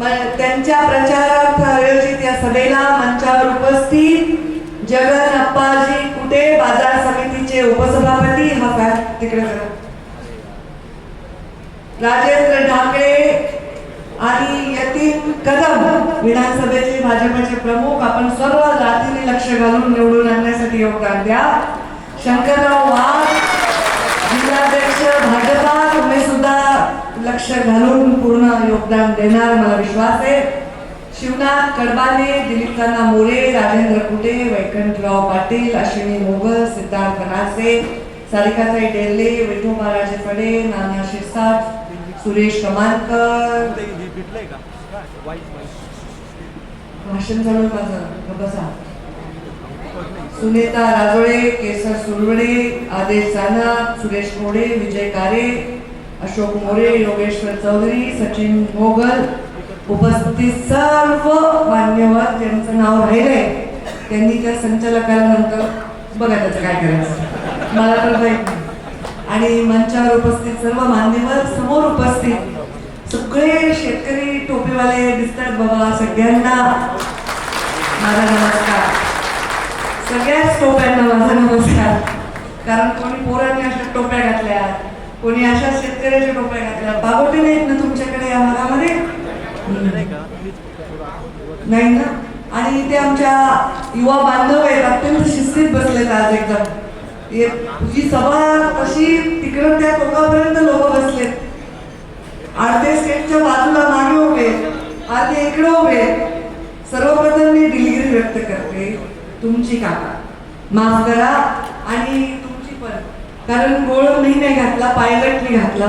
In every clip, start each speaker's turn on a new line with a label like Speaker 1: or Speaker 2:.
Speaker 1: त्यांच्या प्रचारार्थ आयोजित या सभेला मंचावर उपस्थित जगन अप्पाजी कुटे बाजार समितीचे उपसभापती हा फॅन तिकडे राजेंद्र ढाकळे आणि यतीन कदम विधानसभेचे भाजपचे प्रमुख. आपण सर्व जातीने लक्ष घालून निवडून आणण्यासाठी योगदान द्या. शंकरराव वाघ जिल्हाध्यक्ष भाजपा तुम्ही सुद्धा लक्ष घालून पूर्ण योगदान देणार मला विश्वास आहे. शिवनाथ कडबाने दिलीपकांना मोरे राजेंद्र कुटे वैकंठराव पाटील अश्विनी मोगल सिद्धार्थ बनासे सारिकाताई डेल्ले महाराज फडे नाना शिरसाट सुरेश कमानकर. भाषण चालू माझं. बसा. सुनेता राजोळे केसर सुरवडे आदेश सानप सुरेश मोडे विजय कारे अशोक मोरे योगेश्वर चौधरी सचिन भोगल उपस्थित सर्व मान्यवर ज्यांचं नाव राहिलंय त्यांनी त्या संचालकांनंतर बघा त्याचं काय करायचं. मला तर माहीत नाही आणि मंचावर उपस्थित सर्व मान्यवर समोर उपस्थित सगळे शेतकरी टोपीवाले दिसतात बाबा सगळ्यांना. माझा नमस्कार. सगळ्याच टोप्यांना माझा नमस्कार. कारण कोणी पोरांनी अशा टोप्या घातल्या? कोणी अशा शेतकऱ्याच्या टोप्या घातल्या बागोटे नाहीत ना तुमच्याकडे या भागामध्ये नाही ना? आणि इथे आमच्या युवा बांधव आहेत अत्यंत शिस्तीत बसलेत आज एकदम. तुझी सभा कशी तिकडं त्या टोकापर्यंत लोक बसलेत. अर्धे स्टेटच्या बाजूला मागे उभे अर्धे इकडे उभे. सर्वप्रथम मी दिलगिरी व्यक्त करते तुमची काका माफ करा आणि कारण गोळ मी नाही घातला पायलटनी घातला.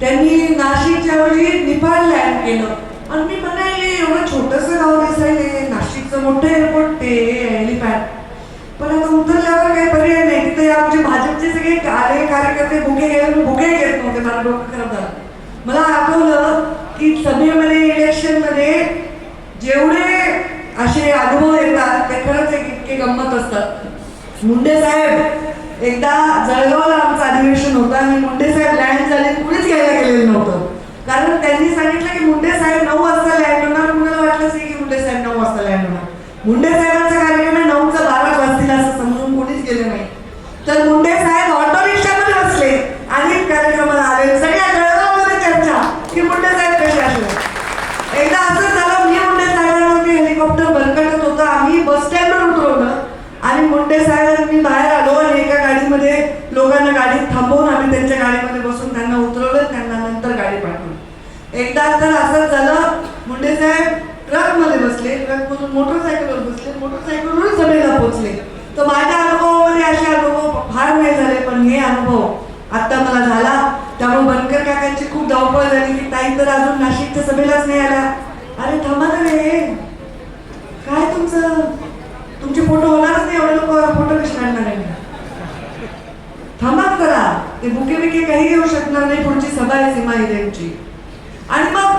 Speaker 1: त्यांनी नाशिकच्या वेळी निफाड लँड केलं. आणि मी म्हणाले एवढं छोटस गाव दिसायले नाशिकचं मोठं एअरपोर्ट ते हेलिपॅड पण आता उतरल्यावर काही पर्याय नाही. तिथे म्हणजे आमचे भाजपचे सगळे आले कार्यकर्ते भुके गेले मी भुके घेत नव्हते मला डोकं खराब झालं. मला आठवलं की सभेमध्ये इलेक्शनमध्ये जेवढे असे अनुभव येतात ते खरंच एक इतके गंमत असतात. मुंडे साहेब एकदा जळगावला आमचं अधिवेशन होतं आणि मुंडे साहेब लँड झाले कुणीच घ्यायला गेलेलं नव्हतं. कारण त्यांनी सांगितलं की मुंडे साहेब नऊ वाजता लँड होणार मुलाला वाटलं की मुंडे साहेब नऊ वाजता लँड होणार. मुंडे साहेब कार्यक्रम आहे नऊचा बारा वाजतील असं समजून कोणीच गेले नाही तर मुंडे साहेब ऑटो रिक्षामध्ये बसले आणि कार्यक्रमाला आले सगळ्या जळगावमध्ये चर्चा की मुंडे साहेब कसे असले एकदा असं झालं मी मुंडे साहेबांवरती हेलिकॉप्टर बरकटत होतं आम्ही बस स्टँडवर उतरवलं आणि मुंडे साहेबांनी बाहेर आलो आणि एका गाडीमध्ये लोकांना गाडीत थांबवून आम्ही त्यांच्या गाडीमध्ये बसून त्यांना उतरवलं त्यांना नंतर गाडी पाठवली एकदा तर असंच झालं मुंडे साहेब ट्रकमध्ये बसले ट्रक मधून मोटरसायकलवर बसले. मोटरसायकलवरून सभेला पोहोचले. तर माझ्या अनुभवामध्ये असे अनुभव फार नाही झाले पण हे अनुभव आता मला झाला. त्यामुळे बनकर काकांची खूप धावपळ झाली की ताई तर अजून नाशिकच्या सभेलाच नाही आला अरे थांबा ना रे. काय तुमचं? तुमचे फोटो होणारच नाही एवढे लोक. फोटो कसे काढणार आहे? थांबा करा ते बुके बिके काही घेऊ शकणार नाही. पुढची सभा आहे सीमा त्यांची आणि मग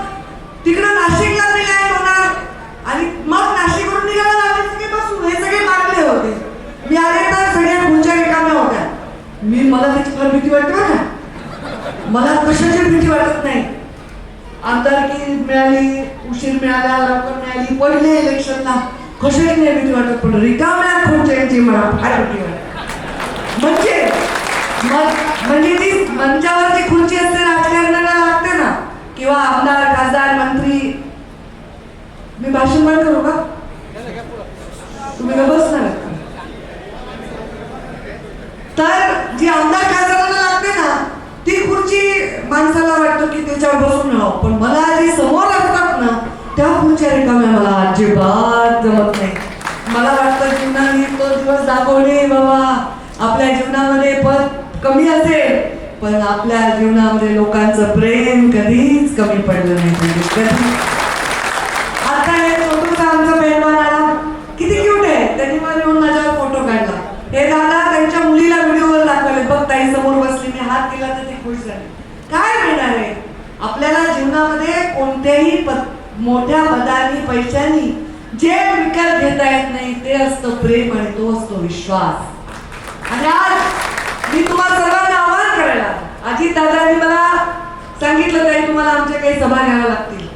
Speaker 1: तिकडं नाशिक मी लँड होणार आणि मग नाशिकवरून निघाला आम्ही सगळे बसून हे सगळे मारले होते मी आले तर सगळ्या खुर्च्या रिकाम्या होत्या मी मला त्याची फार भीती वाटते बरं का. मला कशाची भीती वाटत नाही. आमदारकी मिळाली उशीर मिळाला लवकर मिळाली पहिले इलेक्शनला. कशाची नाही भीती वाटत पण रिकाम्या खुर्च्यांची मला फार भीती वाटत. म्हणजे मग- म्हणजे ती मंचावरची खुर्ची असते राजकारणाला लागते ना. किंवा आमदार खासदार मंत्री. मी भाषण पण करू का? तुम्ही बसणार तर जी आमदार खासदाराला लागते ना ती खुर्ची माणसाला वाटतं की त्याच्यावर बसून राहावं. पण मला जे समोर असतात ना त्या खुर्च्या रिकाम्या मला अजिबात जमत नाही. मला वाटतं जीवनाने तो दिवस दाखवले बाबा. आपल्या जीवनामध्ये पद कमी असेल पण आपल्या जीवनामध्ये लोकांचं प्रेम कधीच कमी पडलं नाही. कधी आता हे छोटूसा आमचा पेहलवान आला किती क्यूट आहे त्यांनी मला येऊन माझ्यावर फोटो काढला हे दादा त्यांच्या मुलीला व्हिडिओवर दाखवले बघ ताई समोर बसली मी हात दिला तर ती खुश झाली. काय मिळणार आहे? आपल्याला जीवनामध्ये कोणत्याही पद मोठ्या पदानी पैशानी जे विकत घेता येत नाही ते असतं प्रेम आणि तो असतो विश्वास. आणि आज मी तुम्हाला सर्वांना आवाहन करायला अजित दादांनी मला सांगितलं ताई तुम्हाला आमच्या काही सभा घ्याव्या लागतील.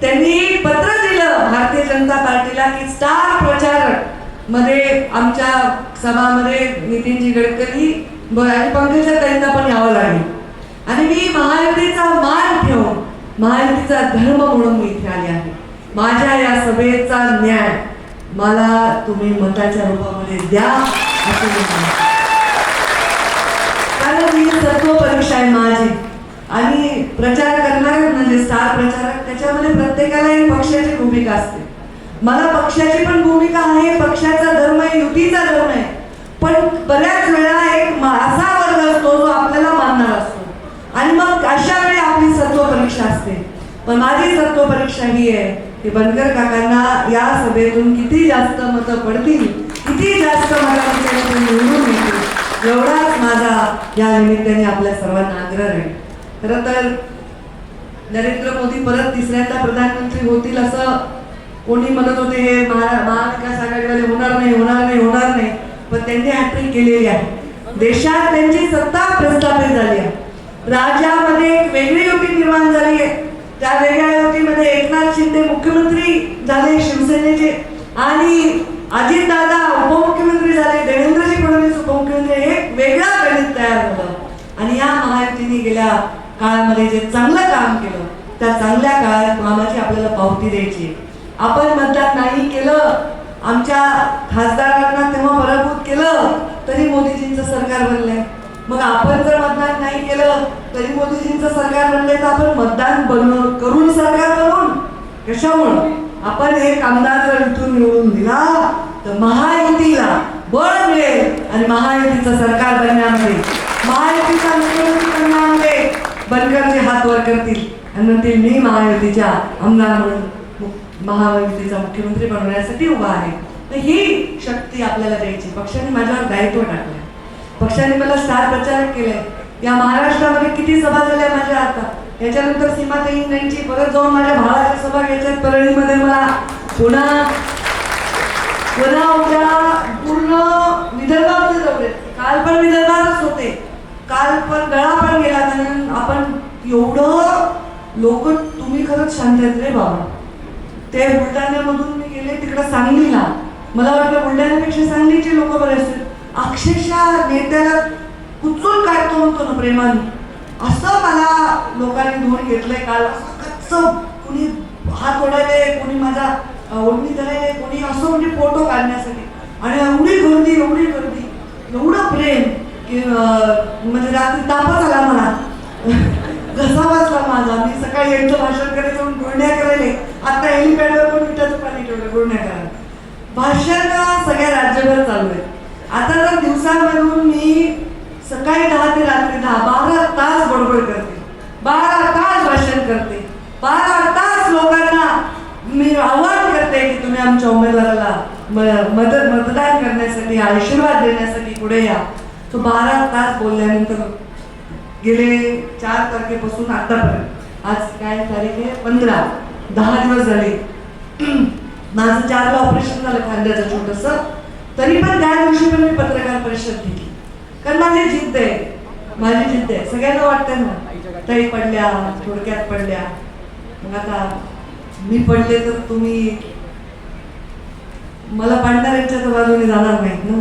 Speaker 1: त्यांनी पत्र दिलं भारतीय जनता पार्टीला की स्टार प्रचारकमध्ये आमच्या सभामध्ये नितीनजी गडकरी आणि पंकजा ताईंना पण यावं लागेल. आणि मी महायुतीचा मान ठेवून महायुतीचा धर्म म्हणून मी इथे आले आहे. माझ्या या सभेचा न्याय मला तुम्ही मताच्या रूपामध्ये द्या असं मी कारण ही तत्व परीक्षा आहे माझी. आणि प्रचार करणारे म्हणजे स्टार प्रचारक त्याच्यामध्ये प्रत्येकाला एक पक्षाची भूमिका असते. मला पक्षाची पण भूमिका आहे पक्षाचा धर्म आहे युतीचा धर्म आहे. पण बऱ्याच वेळा एक असा वर्ग असतो जो आपल्याला मानणार असतो आणि मग अशा वेळी आपली सत्व परीक्षा असते पण माझी सत्व परीक्षा ही आहे की बनकर काकांना या सभेतून किती जास्त मतं पडतील किती जास्त मला निवडून येतील एवढाच माझा या निमित्ताने आपल्या सर्वांना आग्रह आहे. खरं तर नरेंद्र मोदी परत तिसऱ्यांदा प्रधानमंत्री होतील असं कोणी म्हणत होते हे महा- महाविकास आघाडीवाले होणार नाही होणार नाही होणार नाही. पण त्यांनी हॅट्रिक केलेली आहे. देशात त्यांची सत्ता प्रस्थापित झाली आहे. राज्यामध्ये एक वेगळी युती निर्माण झाली आहे. त्या वेगळ्या युतीमध्ये एकनाथ शिंदे मुख्यमंत्री झाले शिवसेनेचे आणि अजितदादा उपमुख्यमंत्री झाले. देवेंद्रजी फडणवीस उपमुख्यमंत्री हे वेगळा गणित तयार होतं आणि या महायुतीने गेल्या काळामध्ये जे चांगलं काम केलं त्या चांगल्या काळात कामाची आपल्याला पावती द्यायची. आपण म्हणतात नाही केलं आमच्या खासदारांना तेव्हा पराभूत केलं तरी मोदीजींचं सरकार बनलंय. मग आपण जर मतदान नाही केलं तरी मोदीजींचं सरकार म्हणले तर आपण मतदान बनवून करून सरकार बनवून कशामुळं? आपण एक आमदार जर इथून निवडून दिला तर महायुतीला बळ मिळेल आणि महायुतीचं सरकार बनण्यामध्ये महायुतीचा मुख्यमंत्री बनण्यामध्ये बनकरचे हात वर करतील. आणि म्हणतील मी महायुतीच्या आमदार म्हणून महायुतीचा मुख्यमंत्री बनवण्यासाठी उभा आहे. तर ही शक्ती आपल्याला द्यायची. पक्षाने माझ्यावर दायित्व टाकलं पक्षाने मला स्टार प्रचारक केलाय. या महाराष्ट्रामध्ये किती सभा झाल्या माझ्या आता याच्यानंतर सीमाताई यांची परत जाऊन माझ्या भावाच्या सभा घ्यायच्यात. परळीमध्ये मला पुन्हा पुन्हा उद्या पूर्ण विदर्भामध्ये जाऊ काल पण विदर्भातच होते. काल पण गळा पण गेला कारण आपण एवढं लोक तुम्ही खरंच शांत आहेत रे बाबा. ते बुलढाण्यामधून मी गेले तिकडं सांगलीला. मला वाटलं बुलढाण्यापेक्षा सांगलीचे लोक बरे असतील. अक्षरशः नेत्याला कुचून काढतो म्हणतो ना प्रेमाने असं मला लोकांनी धुवून घेतलंय काल. असं कच्च कुणी हात ओढायले कोणी माझा ओढणी धरायले कोणी असं म्हणजे फोटो काढण्यासाठी. आणि एवढी गर्दी एवढी गर्दी एवढं प्रेम की म्हणजे रात्री तापच आला मला. घसा वाचला माझा. मी सकाळी यांचं भाषण करायचं म्हणून गुळण्या करायले. आता हेलिपॅडवर पण मिठाचं पाणी ठेवलं गुळण्या करायला. भाषण सगळ्या राज्यभर चालू आहे. आता तर दिवसामधून मी सकाळी दहा ते रात्री दहा बारा तास बडबड करते. बारा तास भाषण करते. बारा तास लोकांना मी आव्हान करते की तुम्ही आमच्या उमेदवाराला म- मदत मतदान करण्यासाठी आशीर्वाद देण्यासाठी पुढे या. तो बारा तास बोलल्यानंतर गेले चार तारखेपासून आतापर्यंत. आज काय तारीख आहे? पंधरा. दहा दिवस झाले. माझं चारला ऑपरेशन झालं खांद्याचं छोटंसं. तरी पण त्या दिवशी पण मी पत्रकार परिषद घेतली. कारण माझी जिद्द आहे माझी जिद्द आहे सगळ्यांना वाटतं ना तळी पडल्या थोडक्यात पडल्या. मग आता मी पडले तर तुम्ही मला पाडणाऱ्यांच्या तर बाजूने जाणार नाहीत ना?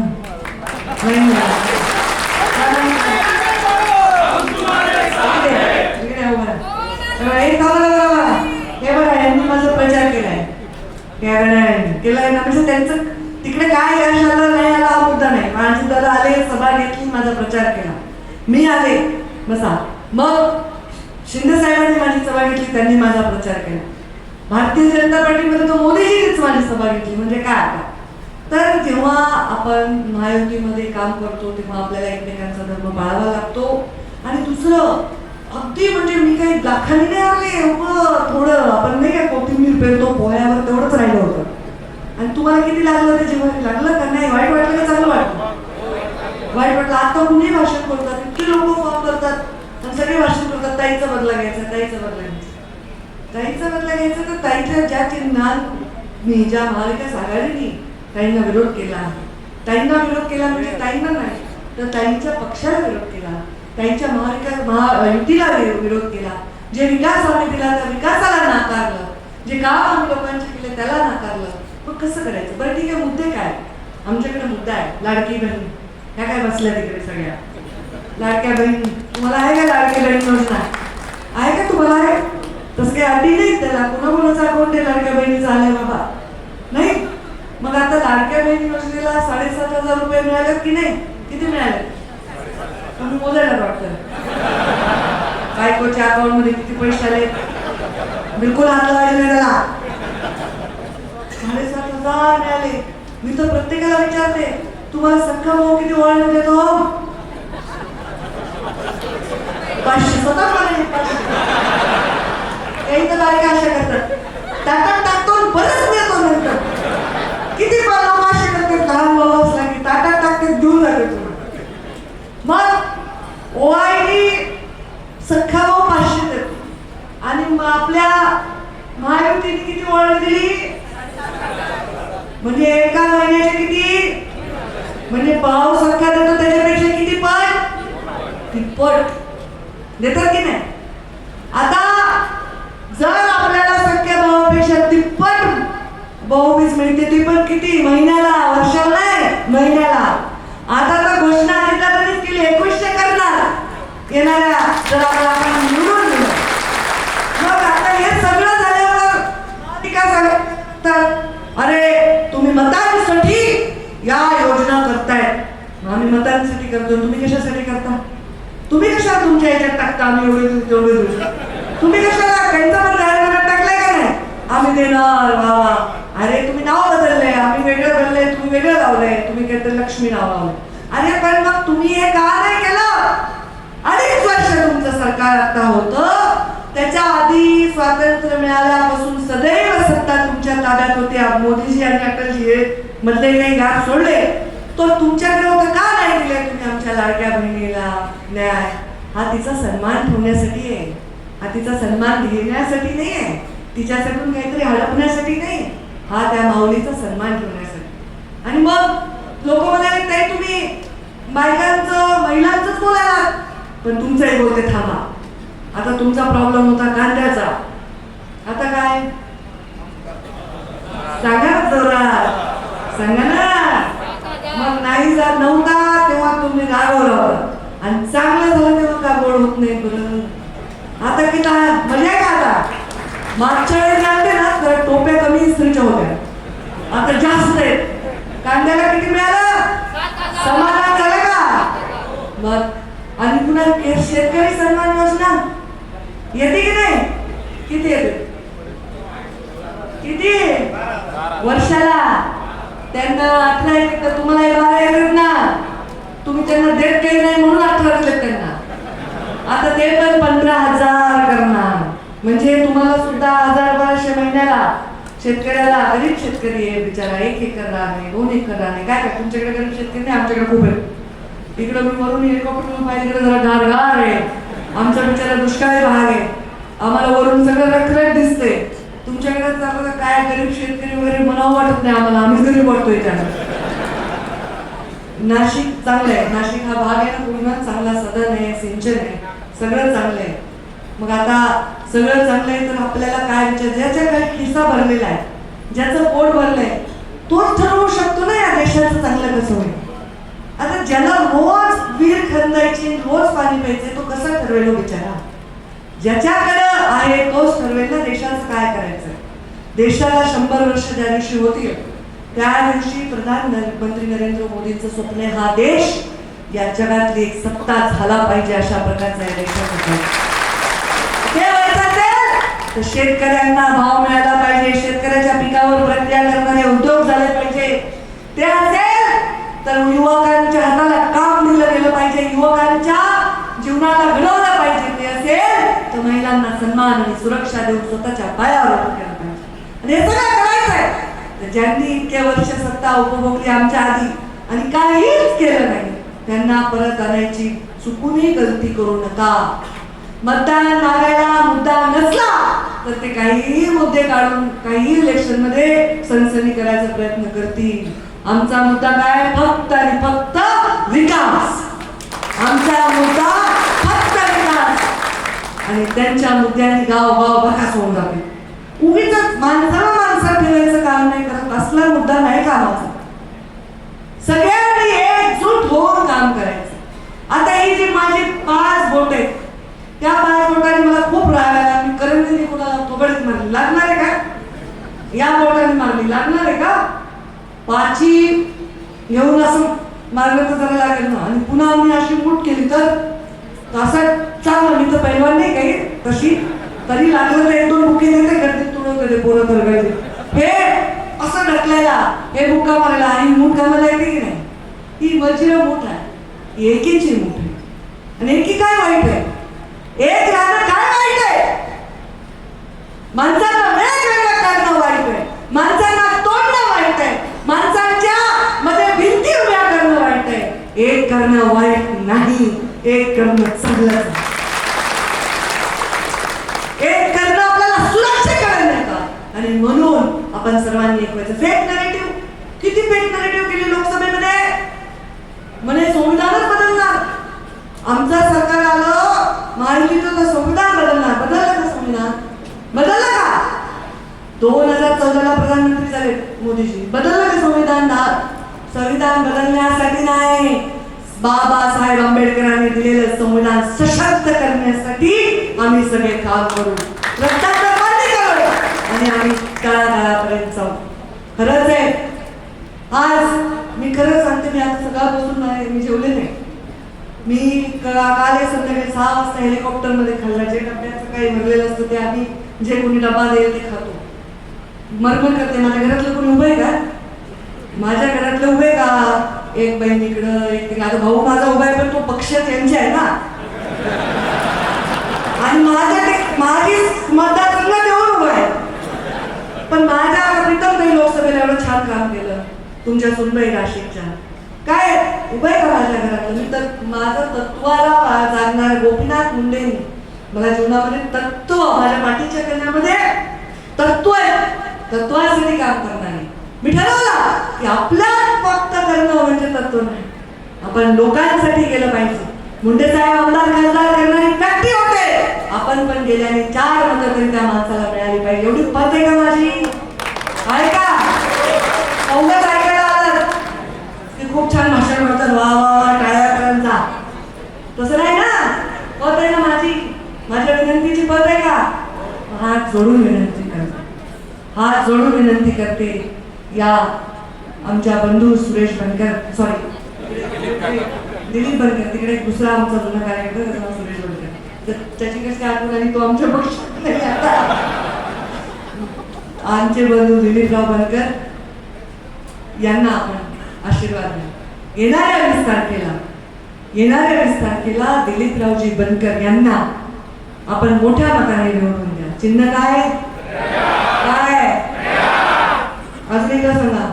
Speaker 1: नाही. हे बघा यांनी माझा प्रचार केलाय. केलाय ना? म्हणजे त्यांचं तिकडे काय यश आलं नाही आला हा मुद्दा नाही. माझे दादा आले सभा घेतली माझा प्रचार केला. मी आले बसा. मग शिंदे साहेबांनी माझी सभा घेतली त्यांनी माझा प्रचार केला. भारतीय जनता पार्टीमध्ये तो मोदीजींनीच माझी सभा घेतली म्हणजे काय आता? तर जेव्हा आपण महायुतीमध्ये काम करतो तेव्हा आपल्याला एकमेकांचा धर्म पाळावा लागतो. आणि दुसरं अगदी म्हणजे मी काही दाखाली नाही आले उगं थोडं आपण नाही काय कोथिंबीर पेरतो पोह्यावर तेवढंच राहिलं होतं. तुम्हाला किती लागलं ते जेव्हा लागलं का? नाही वाईट वाटलं का? चांगलं वाटलं. वाईट वाटलं. आता कुणी भाषण करतात इतके लोक फॉर्म करतात. आणि सगळे भाषण करतात ताईचा बदला घ्यायचा ताईचा बदला घ्यायचा. ताईचा बदला घ्यायचा तर ताईच्या ज्या चिन्हात मी ज्या महाविकास आघाडीने ताईंना विरोध केला ताईंना विरोध केला म्हणजे ताईंना नाही तर ताईंच्या पक्षाला विरोध केला ताईंच्या महाविकास महा युतीला विरोध केला. जे विकास आम्ही दिला त्या विकासाला नाकारलं. जे काम आम्ही लोकांचे केले त्याला नाकारलं. कसं करायचं? बरं ठीक आहे मुद्दे काय? आमच्याकडे मुद्दा आहे. लाडकी बहीण. ह्या काय बसल्या तिकडे सगळ्या? लाडक्या बहीण. तुम्हाला आहे का लाडकी बहीण योजना? आहे का तुम्हाला? आहे? तसं काही अटी नाही त्याला. कुणा कुणाचा अकाउंट आहे लाडक्या बहिणीचा? आलाय बाबा. नाही? मग आता लाडक्या बहीण योजनेला साडेसात हजार रुपये मिळाले की नाही? किती मिळाले तुम्ही मोजायला वाटतं. बायकोच्या अकाउंटमध्ये किती पैसे आले बिलकुल हात लावायचे नाही त्याला. साडेसात मिळाले मी तर प्रत्येकाला विचारते तुम्हाला सख्खा भाऊ किती वळण देतो? पाचशे स्वतः काही तर बारीक अशा करतात. टाटा टाकतो बरंच देतो मिळतो नंतर. किती पण माशे करतात लहान मुलं असला की टाटा टाकते देऊन जाते तुम्हाला. मग ओआयडी सख्खा भाऊ पाचशे देतो. आणि मग आपल्या महायुतीने किती वळण दिली म्हणजे एका महिन्याचे किती म्हणजे भाऊ देतो त्याच्यापेक्षा किती पट तिप्पट देतात की नाही? आता जर आपल्याला सख्या भावापेक्षा तिप्पट बहुबीज मिळते ती पण किती? महिन्याला वर्षाला नाही महिन्याला. आता तर घोषणा अजिता केली एकवीसशे करणार. येणाऱ्या जर आपल्याला आपण निवडून दिलं मग आता हे सगळं झाल्यावर ती काय सांगतात अरे तुम्ही मतांसाठी या योजना करतायत आम्ही मतांसाठी करतो तुम्ही कशासाठी करता? तुम्ही कशा तुमच्या याच्यात टाकता? आम्ही एवढे तुम्ही कशाला त्यांचा पण जाहिरात टाकलंय का नाही? आम्ही देणार वा अरे तुम्ही नाव बदललंय. आम्ही वेगळं बदललंय तुम्ही वेगळं लावलंय. तुम्ही काहीतरी लक्ष्मी नाव लावलंय. अरे पण मग तुम्ही हे का नाही केलं? अनेक वर्ष तुमचं सरकार आता होतं. त्याच्या आधी स्वातंत्र्य मिळाल्यापासून सदैव सत्ता तुमच्या ताब्यात होत्या मोदीजी आणि अटलजी हे मधले काही घात सोडले. तो तुमच्याकडे होता का नाही दिले तुम्ही आमच्या लाडक्या बहिणीला? न्याय हा तिचा सन्मान ठेवण्यासाठी आहे. हा तिचा सन्मान घेण्यासाठी नाही आहे. तिच्याकडून काहीतरी हडपण्यासाठी नाही. हा त्या माऊलीचा सन्मान ठेवण्यासाठी. आणि मग लोक म्हणाले ताई तुम्ही बायकांचं महिलांचंच बोलायला पण तुमचंही बोलते थांबा. आता तुमचा प्रॉब्लेम होता कांद्याचा. आता काय? सांगा जरा. सांगा ना. मग नाही जर नव्हता तेव्हा तुम्ही रागवलं आणि चांगलं झालं तेव्हा का गोड होत नाही बरं आता किती मजा म्हणजे का आता? मागच्या वेळेस आणते ना तर टोप्या कमी इस्त्रीच्या होत्या. आता जास्त आहेत. कांद्याला किती मिळालं? समाधान झालं का? मग आणि पुन्हा शेतकरी सन्मान योजना? येते की नाही? किती येते? किती? वर्षाला? त्यांना अठरा येते तर तुम्हाला हे बारा येतात ना. तुम्ही त्यांना देत काही नाही म्हणून अठरा दिलेत त्यांना. आता ते पण पंधरा हजार करणार. म्हणजे तुम्हाला सुद्धा हजार बाराशे महिन्याला शेतकऱ्याला गरीब शेतकरी आहे बिचारा. एक एकर आहे दोन एकर आहे. काय काय तुमच्याकडे गरीब शेतकरी नाही आमच्याकडे खूप आहे इकडं मी वरून हेलिकॉप्टर पाहिजे जरा गारगार आहे. आमचा बिचारा दुष्काळी भाग आहे. आम्हाला वरून सगळं रखरख दिसते तुमच्याकडे चाललं तर काय गरीब शेतकरी वगैरे म्हणावं वाटत नाही आम्हाला. आम्ही गरीब वाटतोय त्याला नाशिक चांगलं आहे. नाशिक हा भाग आहे ना पूर्ण चांगला सदन आहे सिंचन आहे. सगळं चांगलं आहे. मग आता सगळं चांगलं आहे तर आपल्याला काय विचार ज्याच्या काही खिस्सा भरलेला आहे ज्याचं पोट भरलंय तोच ठरवू शकतो ना या देशाचं चांगलं कसं होईल? आता ज्याला रोज विहीर खंदायची रोज पाणी प्यायचे तो कसा ठरवेल विचारा बिचारा? ज्याच्याकडं आहे तोच ठरवेल ना देशाचं काय करायचं देशाला शंभर वर्ष ज्या दिवशी होतील त्या दिवशी प्रधानमंत्री नरेंद्र मोदींचं स्वप्न आहे, हा देश या जगातली एक सत्ता झाला पाहिजे अशा प्रकारचा या देशाचा तर शेतकऱ्यांना भाव मिळाला पाहिजे शेतकऱ्याच्या पिकावर प्रक्रिया करणारे उद्योग झाले पाहिजे. ते असे तर युवकांच्या हाताला काम दिलं गेलं पाहिजे युवकांच्या जीवनाला घडवलं पाहिजे ते त्यांना सन्मान आणि सुरक्षा देऊन स्वतःच्या पायावर उभं केलं पाहिजे. आणि हे सगळं करायचंय. तर ज्यांनी इतक्या वर्ष सत्ता उपभोगली आमच्या आधी आणि काहीच केलं नाही त्यांना परत आणायची चुकूनही गलती करू नका. मतदान मागायला मुद्दा नसला तर ते काहीही मुद्दे काढून काही इलेक्शनमध्ये सनसनी करायचा प्रयत्न करतील. आमचा मुद्दा काय? फक्त आणि फक्त विकास. आमचा मुद्दा आणि त्यांच्या मुद्द्याने गाव गाव बकास होऊन जाते. उगीच माणसाला माणसात ठेवायचं काम नाही करत. असला मुद्दा नाही कामाचा. सगळ्यांनी एकजूट होऊन काम करायचं. आता ही जी माझी पाच बोट आहेत त्या पाच बोटाने मला खूप राहायला आला. मी करंजीने कुणाला थोबडीत मारली. लागणार आहे का? या बोटाने मारली. लागणार आहे का? पाची घेऊन असं मारलं तर जरा लागेल ना. आणि पुन्हा आम्ही अशी मूठ केली तर असं चांगलं मी तर पैलवान नाही काही तशी? तरी लागलं तर एक दोन बुके देते गर्दीत तुडवते ते पोरं तरगायचे हे असं ढकलायला हे मुक्का मारायला आणि मूठ कामाला येते की नाही? ही वजीर मूठ आहे. ही एकीची मूठ आहे. आणि एकी काय वाईट आहे? एक राहणं काय वाईट आहे? माणसांना वेगवेगळ्या करणं वाईट आहे. माणसांना तोडणं वाईट आहे. माणसांच्या मध्ये भिंती उभ्या करणं वाईट आहे. एक करणं वाईट नाही. एक करणं चांगलं आहे. एक करणं आपल्याला सुरक्षेकडे नेतं आणि म्हणून आपण करायचं. फेक नरेटिव्ह किती फेक नरेटिव्ह केली लोकसभेमध्ये? म्हणे संविधानच बदलणार. आमचं सरकार आलं महायुतीचं संविधान बदलणार. बदललं का संविधान? बदललं का? दोन हजार चौदाला प्रधानमंत्री झाले मोदीजी. बदललं का संविधान? संविधान बदलण्यासाठी नाही. बाबासाहेब आंबेडकरांनी दिलेलं संविधान सशक्त करण्यासाठी आम्ही सगळे काम करू रक्ताचं पाणी करू आणि आम्ही तळागाळापर्यंत जाऊ खरंच आहे. आज मी खरं सांगते मी आज सगळं बसून मी जेवले नाही. मी क- काल संध्याकाळी सहा वाजता हेलिकॉप्टरमध्ये खाल्ला जे डब्यात काही भरलेलं असतं ते आम्ही जे कोणी डबा देईल ते खातो. मरमर करते माझ्या घरातलं कोणी उभं आहे का? माझ्या घरातलं उभं आहे का? एक बहीण इकडं एक तिकडं. आता भाऊ माझा उभा आहे पण तो पक्ष त्यांचे आहे ना. आणि माझ्या ते- माझी देऊन उभं आहे. पण माझ्या प्रीतम काही लोकसभेला एवढं छान काम केलं. तुमच्या सुनबाई नाशिकच्या. काय उभं का माझ्या घरातलं? मी तर माझं तत्वाला जागणार गोपीनाथ मुंडेंनी. मला जीवनामध्ये तत्व माझ्या पाठीच्या करण्यामध्ये तत्व आहे. तत्वासाठी काम करणार. मी ठरवलं की आपलं फक्त करणं म्हणजे तत्व नाही. आपण लोकांसाठी गेलं पाहिजे. मुंडे साहेब आमदार खासदार करणारी व्यक्ती आपण पण गेल्याने चार मतं तरी त्या माणसाला मिळाली पाहिजे. एवढी पत आहे का माझी? आहे का? अवघड ऐकायला आलं ते खूप छान भाषण करतात वा वा वा टाळ्या करांचा तसं नाही ना? पत आहे ना माझी? माझ्या विनंतीची पत आहे का? हात जोडून विनंती करते. हात जोडून विनंती करते. या आमच्या बंधू सुरेश बनकर सॉरी दिलीप बनकर तिकडे दुसरा आमचा जुना कार्यक्रम त्याचं नाव सुरेश बनकर तर त्याची कशी आठवण आली? तो आमच्या पक्षात नाही आता आमचे बंधू दिलीपराव बनकर यांना आपण आशीर्वाद द्या येणाऱ्या वीस तारखेला येणाऱ्या वीस तारखेला दिलीपरावजी बनकर यांना आपण मोठ्या मताने निवडून द्या. चिन्ह काय? काय? अजून एकदा सांगा.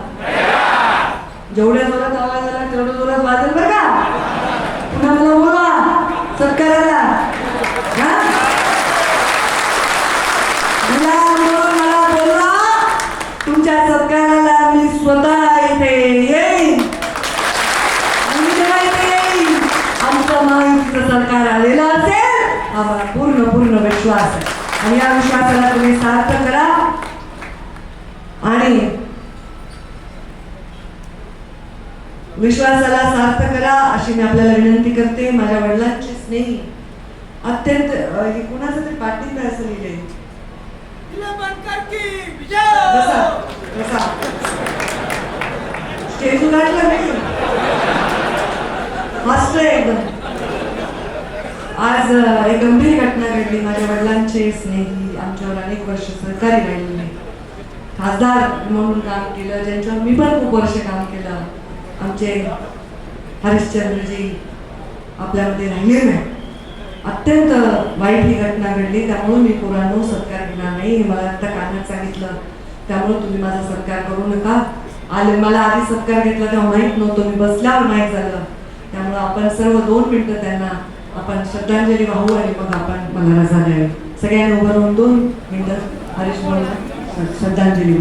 Speaker 1: जेवढ्या जोरात आवाज आला तेवढ्या जोरात वाजेल बरं का? पुन्हा मला बोलवा. सरकाराला हा? मला बोलून मला बोलवा तुमच्या सरकाराला मी स्वतः इथे येईन आणि जेव्हा इथे येईन आमचं महायुतीचं सरकार आलेलं असेल हा मला पूर्ण पूर्ण विश्वास आहे. आणि या विश्वासाला तुम्ही सार्थ करा. आणि विश्वासाला सार्थ करा अशी मी आपल्याला विनंती करते. माझ्या वडिलांची स्नेही. अत्यंत हे कुणाचं तरी पाठिंबा असं लिहिलंय? कसा कसा स्टेज उघडलं नाही मस्त एकदम. आज एक गंभीर घटना घडली. माझ्या वडिलांचे स्नेही आमच्यावर अनेक वर्ष सहकारी राहिलेले. खासदार म्हणून काम केलं ज्यांच्यावर मी पण खूप वर्ष काम केलं. आमचे हरिश्चंद्रजी आपल्यामध्ये राहिले नाही. अत्यंत वाईट ही घटना घडली. त्यामुळे मी पोरांनो सत्कार घेणार नाही हे मला आता कानात सांगितलं. त्यामुळे तुम्ही माझा सत्कार करू नका. आले मला आधी सत्कार घेतला तेव्हा माहीत नव्हतं. मी बसल्यावर माहीत झालं. त्यामुळे आपण सर्व दोन मिनटं त्यांना आपण श्रद्धांजली वाहू आणि मग आपण मला रजा द्यावी सगळ्यांनी उभं राहून दोन मिनिटं हरीश भाऊला श्रद्धांजली